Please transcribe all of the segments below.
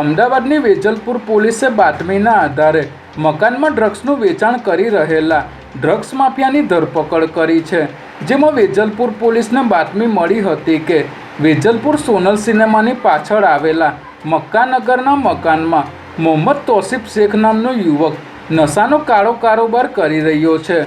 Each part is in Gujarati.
અમદાવાદની વેજલપુર પોલીસે બાતમીના આધારે મકાનમાં ડ્રગ્સનું વેચાણ કરી રહેલા ડ્રગ્સ માફિયાની ધરપકડ કરી છે. જેમાં વેજલપુર પોલીસને બાતમી મળી હતી કે વેજલપુર સોનલ સિનેમાની પાછળ આવેલા મક્કાનગરના મકાનમાં મોહમ્મદ તોસીફ શેખ નામનો યુવક નશાનો કાળો કારોબાર કરી રહ્યો છે,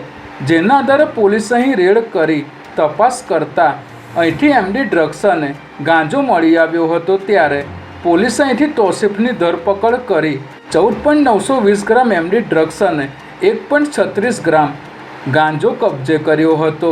જેના આધારે પોલીસ અહીં રેડ કરી તપાસ કરતા અહીંથી એમડી ડ્રગ્સ અને ગાંજો મળી આવ્યો હતો ત્યારે પોલીસે અહીંથી તોસીફની ધરપકડ કરી ચૌદ પોઈન્ટ નવસો વીસ ગ્રામ એમડી ડ્રગ્સ અને એક પોઈન્ટ છત્રીસ ગ્રામ ગાંજો કબજે કર્યો હતો.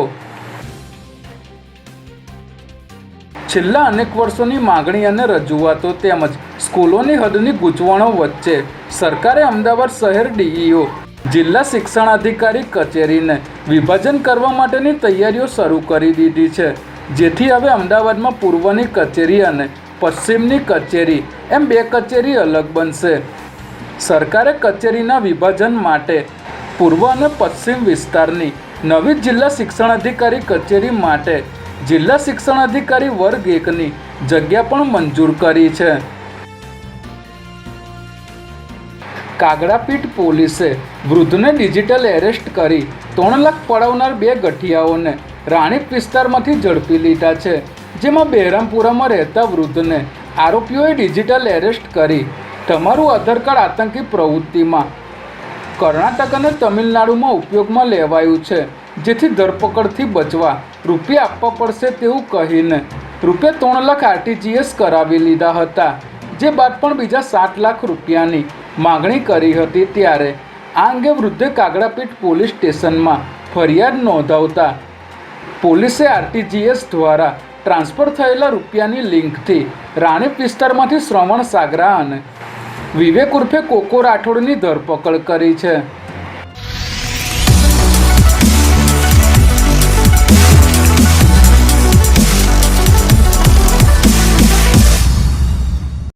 છેલ્લા અનેક વર્ષોની માગણી અને રજૂઆતો તેમજ સ્કૂલોની હદની ગૂંચવણો વચ્ચે સરકારે અમદાવાદ શહેર ડીઈઓ, જિલ્લા શિક્ષણાધિકારી કચેરીને વિભાજન કરવા માટેની તૈયારીઓ શરૂ કરી દીધી છે. જેથી હવે અમદાવાદમાં પૂર્વની કચેરી અને પશ્ચિમની કચેરી. એમ બે કચેરી અલગ બનશે. સરકારે કચેરીના વિભાજન માટે પૂર્વ અને પશ્ચિમ વિસ્તારની નવી જિલ્લા શિક્ષણ અધિકારી કચેરી માટે જિલ્લા શિક્ષણ અધિકારી વર્ગ એકની જગ્યા પણ મંજૂર કરી છે. કાગડાપીઠ પોલીસે વૃદ્ધને ડિજિટલ એરેસ્ટ કરી, ત્રણ લાખ પડાવનાર બે ગઠિયાઓને રાણીપ વિસ્તારમાંથી ઝડપી લીધા છે. જેમાં બહેરામપુરામાં રહેતા વૃદ્ધને આરોપીઓએ ડિજિટલ એરેસ્ટ કરી. તમારું આધાર કાર્ડ આતંકી પ્રવૃત્તિમાં. કર્ણાટક અને તમિલનાડુમાં ઉપયોગમાં લેવાયું છે, જેથી ધરપકડથી બચવા. રૂપિયા આપવા પડશે તેવું કહીને, રૂપિયા ત્રણ લાખ આરટીજીએસ કરાવી લીધા હતા, જે બાદ પણ બીજા સાત લાખ રૂપિયાની માગણી કરી હતી ત્યારે. આ અંગે વૃદ્ધે કાગડાપીઠ પોલીસ સ્ટેશનમાં ફરિયાદ નોંધાવતા પોલીસે આરટીજીએસ દ્વારા ટ્રાન્સફર થયેલા રૂપિયાની લિંકથી રાણીપ વિસ્તારમાંથી શ્રવણ સાગરા અને વિવેક ઉર્ફે કોકો રાઠોડની ધરપકડ કરી છે.